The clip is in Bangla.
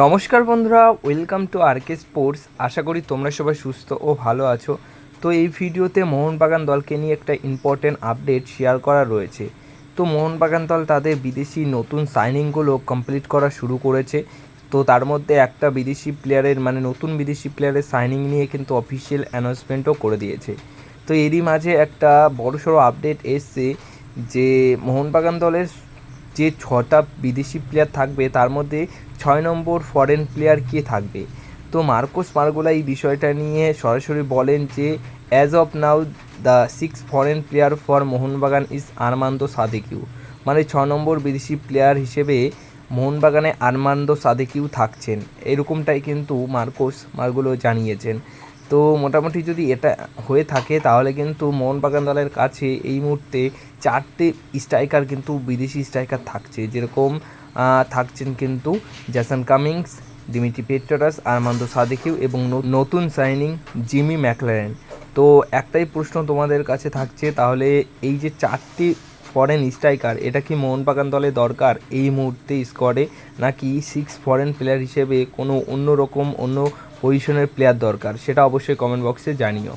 নমস্কার বন্ধুরা ওয়েলকাম টু আরকে স্পোর্টস আশা করি তোমরা সবাই সুস্থ ও ভালো আছো। তো এই ভিডিওতে মোহনবাগান দলকে নিয়ে একটা ইম্পর্টেন্ট আপডেট শেয়ার করা রয়েছে। তো মোহনবাগান দল তাদের বিদেশি নতুন সাইনিংগুলো কমপ্লিট করা শুরু করেছে। তো তার মধ্যে একটা বিদেশি প্লেয়ারের মানে নতুন বিদেশি প্লেয়ারের সাইনিং নিয়ে কিন্তু অফিসিয়াল অ্যানাউন্সমেন্টও করে দিয়েছে। তো এরই মাঝে একটা বড়সড় আপডেট এসছে যে মোহনবাগান দলের যে ছটা বিদেশি প্লেয়ার থাকবে, তার মধ্যে ছয় নম্বর ফরেন প্লেয়ার কে থাকবে? তো মার্কোস মার্গোলা এই বিষয়টা নিয়ে সরাসরি বলেন যে as of now the six foreign player for Mohun Bagan is Armando Sadiku মানে ছ নম্বর বিদেশি প্লেয়ার হিসেবে মোহনবাগানে আরমান্দো সাদেকিউ থাকছেন। এরকমটাই কিন্তু মার্কোস মার্গুলো জানিয়েছেন। তো মোটামুটি যদি এটা হয়ে থাকে, তাহলে কিন্তু মোহনবাগান দলের কাছে এই মুহূর্তে চারটে স্ট্রাইকার কিন্তু বিদেশি স্ট্রাইকার থাকছে। যেরকম থাকছেন কিন্তু Jason Cummings Dimitri Petratos Armando Sadiku এবং নতুন সাইনিং জিমি ম্যাকলারেন। তো একটাই প্রশ্ন তোমাদের কাছে থাকছে, তাহলে এই যে চারটি ফরেন স্ট্রাইকার এটা কি মোহনবাগান দলে দরকার এই মুহূর্তে স্কোয়াডে নাকি সিক্স ফরেন প্লেয়ার হিসেবে কোনো অন্য রকম অন্য পজিশনের প্লেয়ার দরকার? সেটা অবশ্যই কমেন্ট বক্সে জানিও।